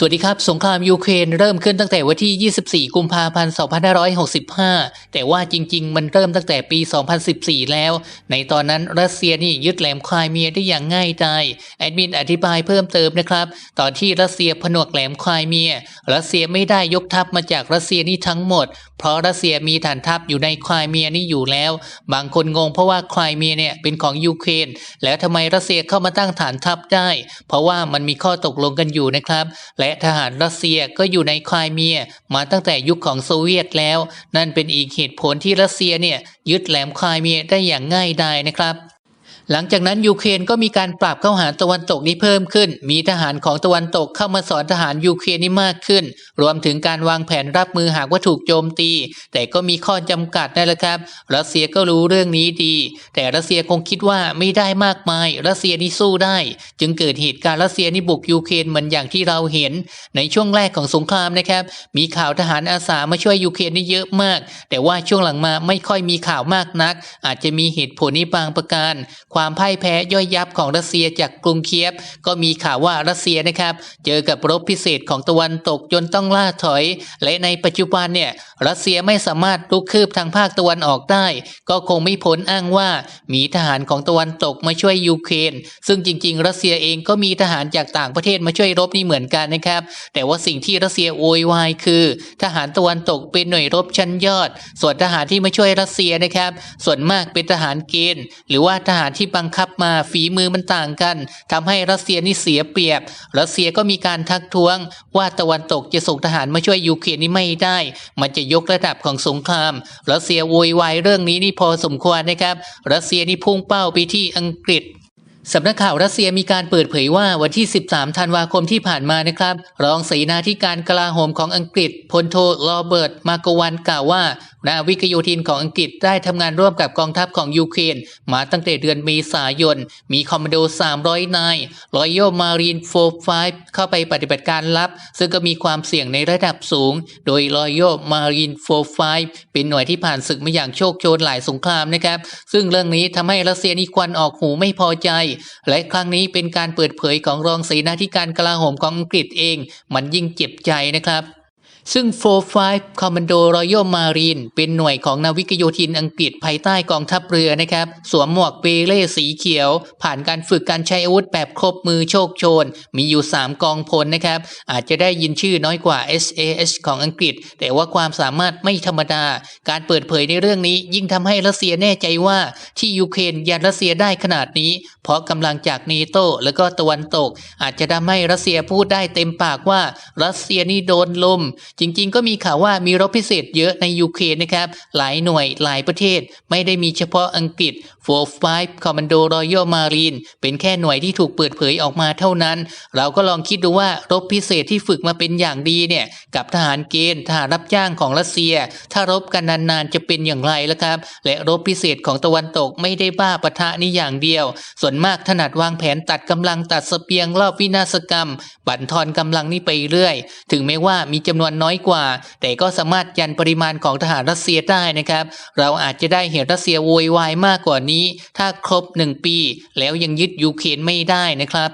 สวัสดีครับ สงครามยูเครนเริ่มขึ้นตั้งแต่วันที่ 24 กุมภาพันธ์ 2565 แต่ว่าจริง ๆ มันเริ่มตั้งแต่ปี 2014 แล้ว ในตอนนั้นรัสเซียนี่ยึดแหลมคลายเมียได้อย่างง่ายดายแอดมินอธิบายเพิ่มเติมนะครับ ตอนที่รัสเซียผนวกแหลมคลายเมีย รัสเซียไม่ได้ยกทัพมาจากรัสเซียนี่ทั้งหมดเพราะรัสเซียมีฐานทัพอยู่ในคลายเมียนี่อยู่แล้ว บางคนงงเพราะว่าคลายเมียเนี่ยเป็นของยูเครนแล้วทำไมรัสเซียเข้ามาตั้งฐานทัพได้ เพราะว่ามันมีข้อตกลงกันอยู่นะครับ และทหารรัสเซียก็อยู่ในคลายเมีย มาตั้งแต่ยุคของโซเวียตแล้ว นั่นเป็นอีกเหตุผลที่รัสเซียเนี่ยยึดแหลมคลายเมียได้อย่างง่ายดายนะครับ หลังจากนั้นยูเครนก็มีการปราบเข้าหาตะวันตกนี้เพิ่มขึ้น มีทหารของตะวันตกเข้ามาสอนทหารยูเครนนี่มากขึ้น รวมถึงการวางแผนรับมือหากว่าถูกโจมตี แต่ก็มีข้อจำกัดนั่นแหละครับ รัสเซียก็รู้เรื่องนี้ดี แต่รัสเซียคงคิดว่าไม่ได้มากมาย รัสเซียนี่สู้ได้ จึงเกิดเหตุการณ์รัสเซียนี่บุกยูเครนเหมือนอย่างที่เราเห็น ในช่วงแรกของสงครามนะครับ มีข่าวทหารอาสามาช่วยยูเครนนี่เยอะมาก แต่ว่าช่วงหลังมาไม่ค่อยมีข่าวมากนัก อาจจะมีเหตุผลนี้บางประการความพ่ายแพ้ย่อยยับของรัสเซียจากกรุงเคียฟ ก็มีข่าวว่ารัสเซียนะครับ เจอกับรบพิเศษของตะวันตกจนต้องล่าถอย และในปัจจุบันเนี่ยรัสเซียไม่สามารถลุกคืบทางภาคตะวันออกได้ ก็คงไม่พ้นอ้างว่ามีทหารของตะวันตกมาช่วยยูเครน ซึ่งจริง ๆ รัสเซียเองก็มีทหารจากต่างประเทศมาช่วยรบนี่เหมือนกันนะครับ แต่ว่าสิ่งที่รัสเซียโวยวายคือ ทหารตะวันตกเป็นหน่วยรบชั้นยอด ส่วนทหารที่มาช่วยรัสเซียนะครับ ส่วนมากเป็นทหารเกณฑ์ หรือว่าทหารที่บังคับมาฝีมือมันต่างกันทำให้รัสเซียนี่เสียเปรียบ รัสเซียก็มีการทักท้วง ว่าตะวันตกจะส่งทหารมาช่วยยูเครนนี่ไม่ได้ มันจะยกระดับของสงคราม รัสเซียโวยวายเรื่องนี้นี่พอสมควรนะครับ รัสเซียนี่พุ่งเป้าไปที่อังกฤษสำนักข่าวรัสเซียมีการเปิดเผยว่าวันที่ 13 ธันวาคมที่ผ่านมานะครับ รองเสนาธิการกลาโหมของอังกฤษพลโทโรเบิร์ต มาโกวันกล่าวว่า นาวิกโยธินของอังกฤษได้ทำงานร่วมกับกองทัพของยูเครนมาตั้งแต่เดือนเมษายน มีคอมมานโด 300 นายรอยัลมารีนโฟร์ไฟเข้าไปปฏิบัติการลับ ซึ่งก็มีความเสี่ยงในระดับสูง โดยรอยัลมารีนโฟร์ไฟเป็นหน่วยที่ผ่านศึกมาอย่างโชคโชนหลายสงครามนะครับ ซึ่งเรื่องนี้ทำให้รัสเซียนี่ควันออกหูไม่พอใจ และครั้งนี้เป็นการเปิดเผยของรองเสนาธิการกลาโหมของอังกฤษเอง มันยิ่งเจ็บใจนะครับ ซึ่ง 45 Commando Royal Marine เป็นหน่วยของนาวิกโยธินอังกฤษภายใต้กองทัพเรือนะครับ สวมหมวกเปเล่สีเขียว ผ่านการฝึกการใช้อาวุธแบบครบมือโชคโชน มีอยู่ 3 กองพลนะครับ อาจจะได้ยินชื่อน้อยกว่า SAS ของอังกฤษ แต่ว่าความสามารถไม่ธรรมดา การเปิดเผยในเรื่องนี้ ยิ่งทำให้รัสเซียแน่ใจว่าที่ยูเครนยันรัสเซียได้ขนาดนี้ เพราะกำลังจากเนโตและก็ตะวันตก อาจจะทำให้รัสเซียพูดได้เต็มปากว่ารัสเซียนี่โดนลมจริงๆ ก็มีข่าวว่ามีรบพิเศษเยอะในยูเครนนะครับ หลายหน่วยหลายประเทศ ไม่ได้มีเฉพาะอังกฤษ45 Commando Royal Marine เป็นแค่หน่วยที่ถูกเปิดเผยออกมาเท่านั้น เราก็ลองคิดดูว่ารบพิเศษที่ฝึกมาเป็นอย่างดีเนี่ย กับทหารเกณฑ์ทหารรับจ้างของรัสเซีย ถ้ารบกันนานๆ จะเป็นอย่างไรล่ะครับ และรบพิเศษของตะวันตกไม่ได้บ้าปะทะนี่อย่างเดียว ส่วนมากถนัดวางแผนตัดกำลังตัดสเปียงรอบวินาศกรรม บั่นทอนกำลังนี่ไปเรื่อย ถึงแม้ว่ามีจำนวนน้อยกว่า แต่ก็สามารถยันปริมาณของทหารรัสเซียได้นะครับ เราอาจจะได้เห็นรัสเซียโวยวายมากกว่านี้ ถ้าครบหนึ่งปี แล้วยังยึดยูเครนไม่ได้นะครับ